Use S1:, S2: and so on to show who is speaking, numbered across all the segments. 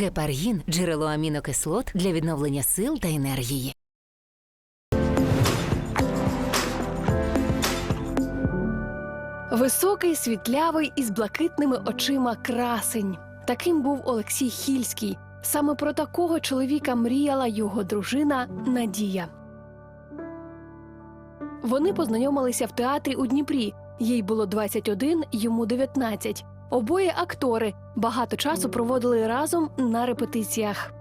S1: Гепаргін джерело амінокислот для відновлення сил та енергії.
S2: Високий, світлявий із блакитними очима красень. Таким був Олексій Хільський. Саме про такого чоловіка мріяла його дружина Надія. Вони познайомилися в театрі у Дніпрі. Їй було 21, йому 19. Обоє актори багато часу проводили разом на репетиціях.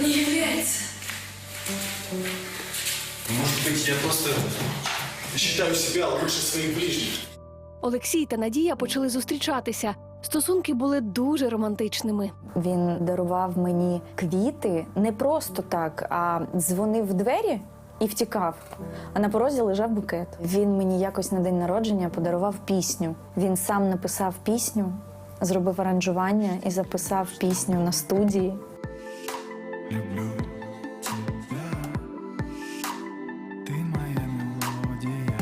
S3: Не является.
S4: Может быть, я просто считаю себя лучше своих ближних.
S2: Олексій та Надія почали зустрічатися. Стосунки були дуже романтичними.
S5: Він дарував мені квіти не просто так, а дзвонив в двері і втікав. А на порозі лежав букет. Він мені якось на день народження подарував пісню. Він сам написав пісню, зробив аранжування і записав пісню на студії.
S6: Люблю ты моя мелодия.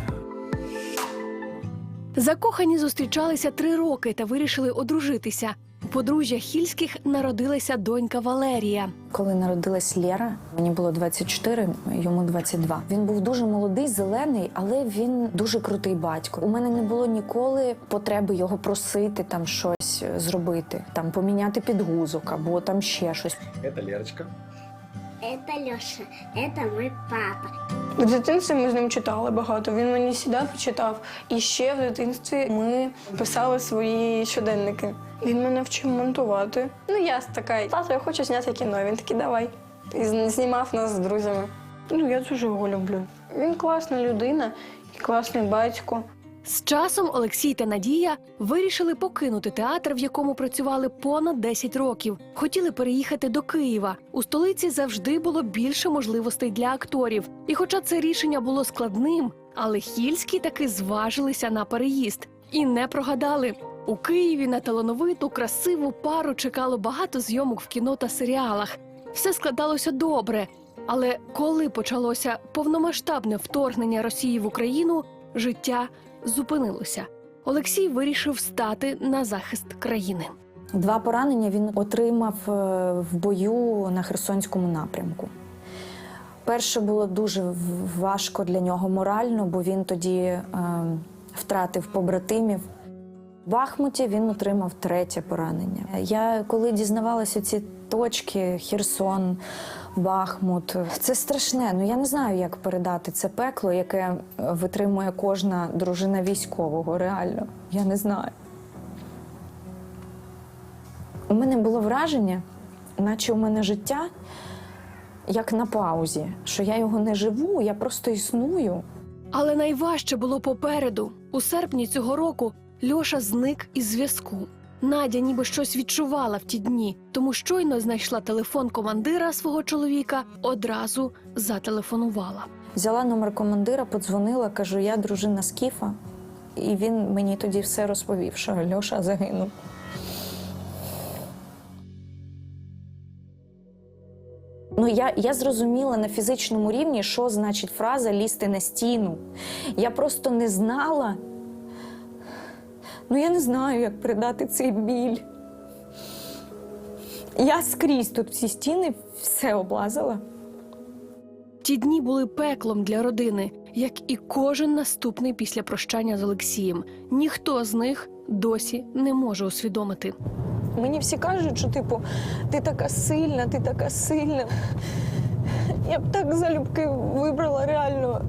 S2: Закохані зустрічалися три роки та вирішили одружитися. Подружжя Хільських народилася донька Валерія.
S5: Коли народилась Лєра, мені було 24, йому 22. Він був дуже молодий, зелений, але він дуже крутий батько. У мене не було ніколи потреби його просити там щось зробити, там поміняти підгузок або там ще щось.
S4: Це Лерочка.
S7: Это Леша, это мой папа.
S8: В дитинстві ми з ним читали багато. Він мені сідав і читав. І ще в дитинстві ми писали свої щоденники. Він мене вчив монтувати. Ну, я така, тато, я хочу зняти кіно. Він такий, давай. І знімав нас з друзями. Ну, я дуже його люблю. Він класна людина і класний батько.
S2: З часом Олексій та Надія вирішили покинути театр, в якому працювали понад 10 років. Хотіли переїхати до Києва. У столиці завжди було більше можливостей для акторів. І хоча це рішення було складним, але Хільські таки зважилися на переїзд і не прогадали. У Києві на талановиту, красиву пару чекало багато зйомок в кіно та серіалах. Все складалося добре. Але коли почалося повномасштабне вторгнення Росії в Україну, життя зупинилося. Олексій вирішив стати на захист країни.
S5: Два поранення він отримав е, в бою на Херсонському напрямку. Перше було дуже важко для нього морально, бо він тоді е, втратив побратимів. Бахмуті він отримав третє поранення. Я коли дізнавалася ці точки Херсон, Бахмут, це страшне. Ну я не знаю, як передати це пекло, яке е, витримує кожна дружина військового. Реально, я не знаю. У мене було враження, наче у мене життя як на паузі, що я його не живу, я просто існую.
S2: Але найважче було попереду. У серпні цього року Льоша зник із зв'язку. Надя ніби щось відчувала в ті дні, тому щойно знайшла телефон командира свого чоловіка, одразу зателефонувала.
S5: Взяла номер командира, подзвонила, кажу, я дружина Скіфа. І він мені тоді все розповів, що Льоша загинув. Ну, я, я зрозуміла на фізичному рівні, що значить фраза лізти на стіну. Я просто не знала. Ну, я не знаю, як передати цей біль. Я скрізь тут всі стіни все облазила.
S2: Ті дні були пеклом для родини, як і кожен наступний після прощання з Олексієм. Ніхто з них досі не може усвідомити.
S5: Мені всі кажуть, що типу, ти така сильна, ти така сильна. Я б так залюбки вибрала реально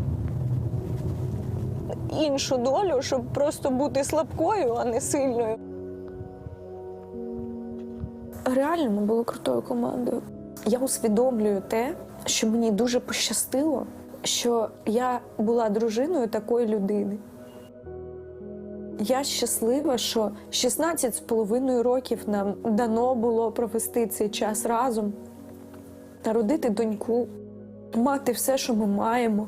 S5: іншу долю, щоб просто бути слабкою, а не сильною. Реально ми були крутою командою. Я усвідомлюю те, що мені дуже пощастило, що я була дружиною такої людини. Я щаслива, що 16 з половиною років нам дано було провести цей час разом, народити доньку, мати все, що ми маємо.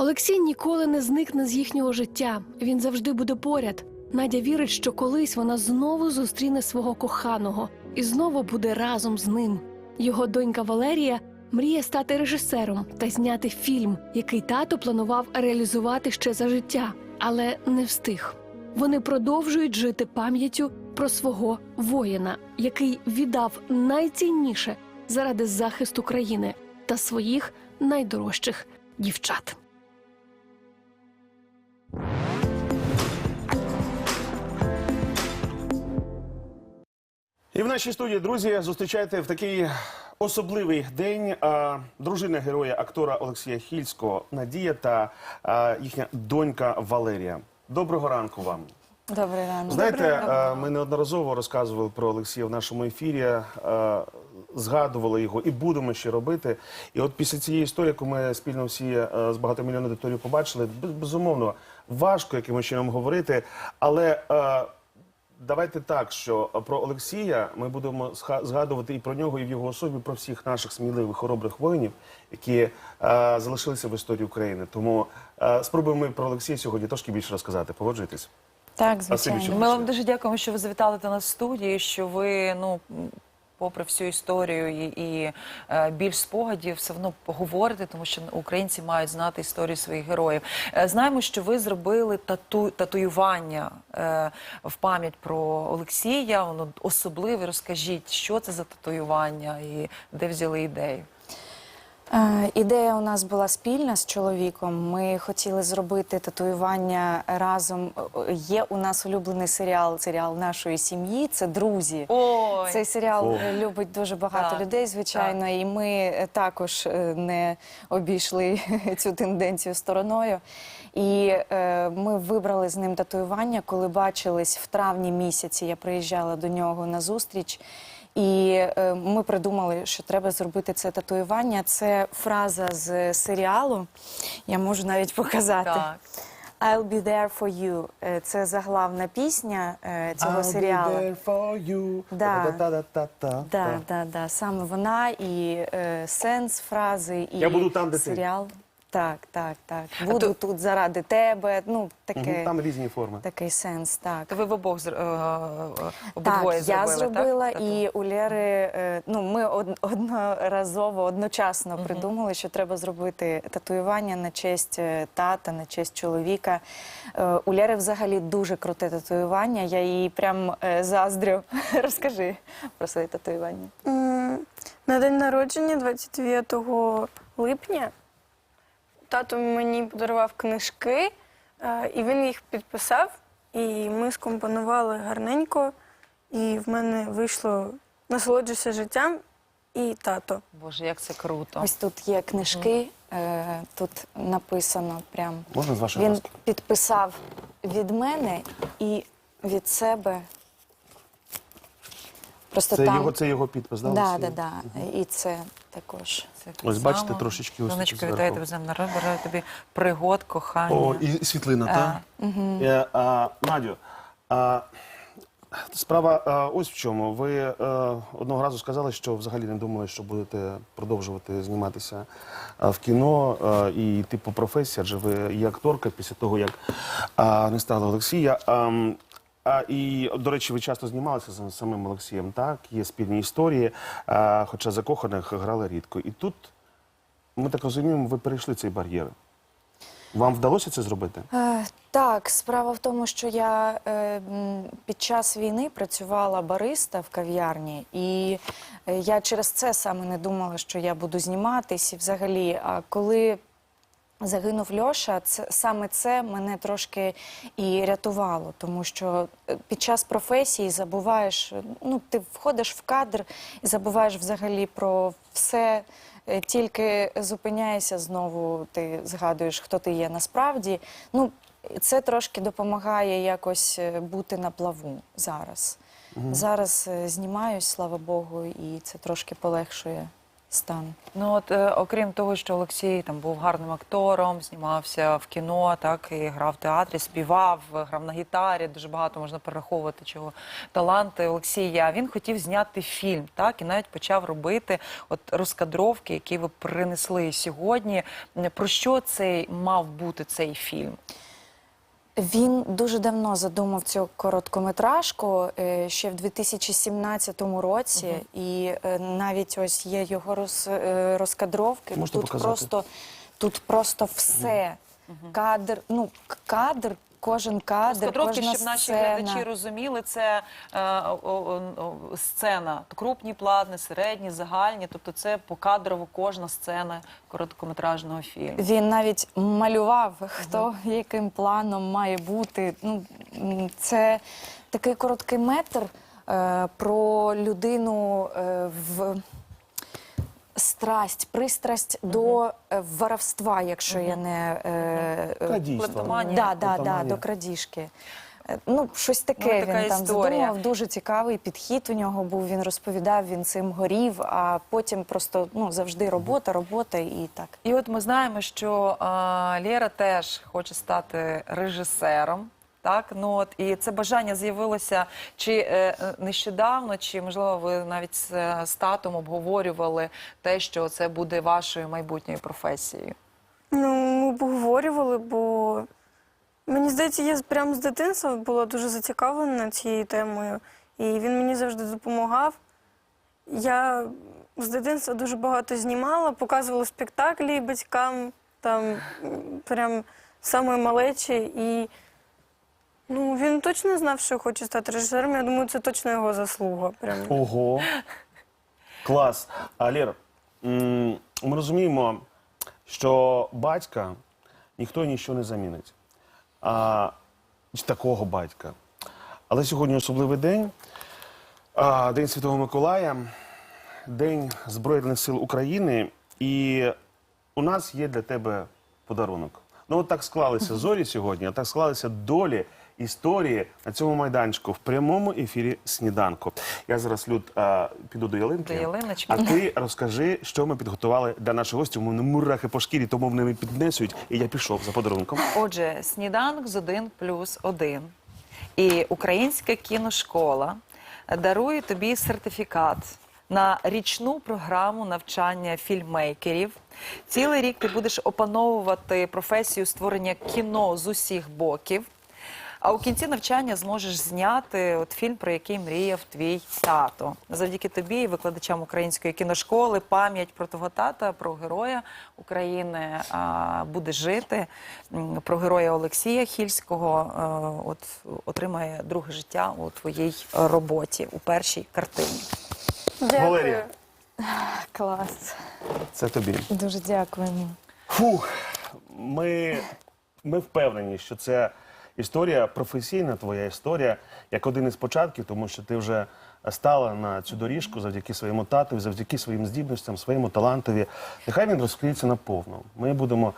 S2: Олексій ніколи не зникне з їхнього життя. Він завжди буде поряд. Надя вірить, що колись вона знову зустріне свого коханого і знову буде разом з ним. Його донька Валерія мріє стати режисером та зняти фільм, який тато планував реалізувати ще за життя, але не встиг. Вони продовжують жити пам'яттю про свого воїна, який віддав найцінніше заради захисту країни та своїх найдорожчих дівчат.
S3: І в нашій студії, друзі, зустрічайте в такий особливий день а, дружина героя актора Олексія Хільського Надія та а, їхня донька Валерія. Доброго ранку вам.
S5: Добрий ранок.
S3: Знаєте, е, ми неодноразово розказували про Олексія в нашому ефірі, е, згадували його і будемо ще робити. І от після цієї історії, яку ми спільно всі е, з багатомільйонною аудиторією побачили, безумовно, важко якимось чином говорити, але. е, Давайте так, що про Олексія ми будемо зга- згадувати і про нього, і в його особі, про всіх наших сміливих, хоробрих воїнів, які е, залишилися в історії України. Тому е, спробуємо ми про Олексія сьогодні трошки більше розказати. Погоджуйтесь.
S5: Так, звичайно.
S9: Ми вам дуже дякуємо, що ви завітали до нас в студії. Що ви, ну попри всю історію і, і е, більш спогадів, все одно говорите, тому що українці мають знати історію своїх героїв. Е, знаємо, що ви зробили тату татуювання е, в пам'ять про Олексія. Воно особливе. Розкажіть, що це за татуювання і де взяли ідею.
S5: Е, Ідея у нас була спільна з чоловіком. Ми хотіли зробити татуювання разом. Е, Є у нас улюблений серіал, серіал нашої сім'ї. Це друзі.
S9: Ой,
S5: Цей серіал
S3: О.
S5: е, любить дуже багато
S9: Так,
S5: людей, звичайно, і ми е, також е, не обійшли цю тенденцію стороною. І е, ми вибрали з ним татуювання, коли бачились в травні місяці. Я приїжджала до нього на зустріч. І е, ми придумали, що треба зробити це татуювання. Це фраза з серіалу. Я можу навіть показати.
S9: так.
S5: I'll be there for you. Е, Це заглавна пісня е, цього серіалу. Да.
S3: Та-та-та-та-та.
S5: Да, да, да. Саме вона і е, сенс фрази, і
S3: Я буду там, де ти.
S5: серіал. Так, так, так. Буду тут заради тебе. Ну, таке,
S3: Мгм, Там різні форми.
S5: такий сенс, так.
S9: То ви в обох зр- е, е,
S5: Так,
S9: обидвоє
S5: я
S9: зробили,
S5: зробила,
S9: так?
S5: і у Лєри, е, ну ми од- одноразово, одночасно придумали, що треба зробити татуювання на честь е, тата, на честь чоловіка. Е, У Лєри взагалі дуже круте татуювання. Я їй прям е, заздрю. Розкажи про своє татуювання.
S8: М, На день народження, 29 липня, тато мені подарував книжки, е, і він їх підписав, і ми скомпонували гарненько, і в мене вийшло насолоджуйся життям і тато.
S9: Боже, як це круто.
S5: Ось тут є книжки, е, тут написано прям.
S3: Можна з вашої
S5: Він
S3: ласки?
S5: підписав від мене і від себе. Просто
S3: Це
S5: там.
S3: його, це його підпис, да?
S5: да, да, да. І це також.
S9: Це так
S3: Ось бачите,
S9: само.
S3: трошечки ось
S9: Донечко,
S3: тут
S9: вітаю
S3: зверху.
S9: тебе з днем народження, бажаю тобі пригод, кохання.
S3: О, і світлина, так? Е, а, Надю, а, справа а, ось в чому. Ви е, одного разу сказали, що взагалі не думали, що будете продовжувати зніматися а, в кіно а, і йти по професії, адже ви є акторка після того, як а, не стало Олексія. А, м, а, і, до речі, ви часто знімалися з самим Олексієм, так? Є спільні історії, а, хоча закоханих грали рідко. І тут, ми так розуміємо, ви перейшли цей бар'єр. Вам вдалося це зробити?
S5: Е, так, справа в тому, що я е, під час війни працювала бариста в кав'ярні, і е, я через це саме не думала, що я буду зніматись. І взагалі, а коли загинув Льоша, це саме це мене трошки і рятувало, тому що е, під час професії забуваєш, е, ну ти входиш в кадр і забуваєш взагалі про все. Е, Тільки зупиняєшся знову, ти згадуєш, хто ти є насправді. Ну, це трошки допомагає якось бути на плаву зараз. Зараз е, знімаюсь, слава Богу, і це трошки полегшує стан.
S9: Ну от е, окрім того, що Олексій там був гарним актором, знімався в кіно, так і грав в театрі, співав, грав на гітарі. Дуже багато можна перераховувати чого таланти Олексія. Він хотів зняти фільм, так і навіть почав робити от розкадровки, які ви принесли сьогодні. Про що цей мав бути цей фільм?
S5: Він дуже давно задумав цю короткометражку е, ще в 2017 році, і е, навіть ось є його роз, е, розкадровки.
S3: Можете
S5: тут
S3: показати?
S5: просто тут просто все. Кадр, ну кадр кожен кадр,
S9: трошки,
S5: кожна
S9: щоб наші
S5: сцена.
S9: глядачі розуміли, це е, о, о, о, сцена, крупні плани, середні, загальні. Тобто це покадрово кожна сцена короткометражного фільму.
S5: Він навіть малював, хто яким планом має бути. Ну, це такий короткий метр е, про людину е, в страсть, пристрасть до е, воровства, якщо я не е, е, Да, да, да, до крадіжки. Е, Ну, щось таке
S9: Ну, така
S5: він там
S9: історія.
S5: задумав. Дуже цікавий підхід у нього був. Він розповідав, він цим горів, а потім просто ну, завжди робота, робота і так.
S9: І от ми знаємо, що а, Лєра теж хоче стати режисером. Так, ну от і це бажання з'явилося чи е, е, нещодавно, чи можливо ви навіть з, е, татом обговорювали те, що це буде вашою майбутньою професією.
S8: Ну, обговорювали, бо мені здається, я прямо з дитинства була дуже зацікавлена цією темою, і він мені завжди допомагав. Я з дитинства дуже багато знімала, показувала спектаклі батькам, там прям саме малечі. І ну, він точно знав, що хоче стати режисером. Я думаю, це точно його заслуга. Прям.
S3: Ого. Клас. А Лєр, ми розуміємо, що батька ніхто ніщо не замінить. А, такого батька. Але сьогодні особливий день. А, День Святого Миколая, День Збройних сил України. І у нас є для тебе подарунок. Ну, от так склалися зорі сьогодні, а так склалися долі історії на цьому майданчику в прямому ефірі сніданку. Я зараз Люд а, піду до ялинки.
S9: До ялиночки.
S3: А ти розкажи, що ми підготували для наших гостів. У мене мурахи по шкірі, тому вони піднесуть. І я пішов за подарунком.
S9: Отже, сніданок з 1 плюс 1 і Українська кіношкола дарує тобі сертифікат на річну програму навчання фільммейкерів. Цілий рік ти будеш опановувати професію створення кіно з усіх боків. А у кінці навчання зможеш зняти от фільм, про який мріяв твій тато. Завдяки тобі, і викладачам української кіношколи, пам'ять про твого тата, про героя України а, буде жити. Про героя Олексія Хільського е, от отримає друге життя у твоїй роботі у першій картині.
S8: Дякую.
S3: Валерія.
S5: Клас.
S3: Це тобі.
S5: Дуже дякуємо.
S3: Фух, ми, ми впевнені, що це історія професійна, твоя історія, як один із початків, тому що ти вже стала на цю доріжку завдяки своєму тату, завдяки своїм здібностям, своєму талантові. Нехай він розкриється наповну. Ми будемо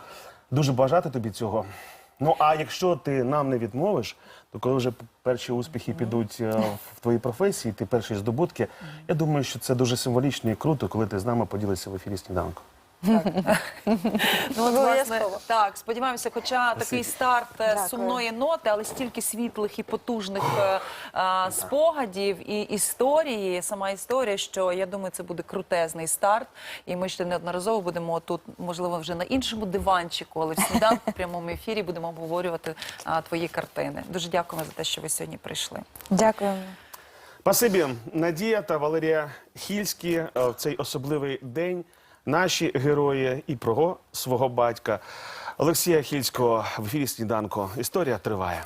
S3: дуже бажати тобі цього. Ну а якщо ти нам не відмовиш, то коли вже перші успіхи підуть е, в твоїй професії, ти перші здобутки, я думаю, що це дуже символічно і круто, коли ти з нами поділишся в ефірі сніданку.
S9: Ну, от, власне,
S8: Обов'язково.
S9: так, сподіваємося, хоча такий старт е,
S5: Дякую.
S9: сумної ноти, але стільки світлих і потужних е, е, спогадів і історії, сама історія, що я думаю, це буде крутезний старт. І ми ще неодноразово будемо тут, можливо, вже на іншому диванчику, але в сніданку в прямому ефірі будемо обговорювати е, твої картини. Дуже дякуємо за те, що ви сьогодні прийшли.
S5: Дякуємо.
S3: Спасибі, Надія та Валерія Хільські е, в цей особливий день. Наші герої і про свого батька Олексія Хільського в ефірі сніданку. Історія триває.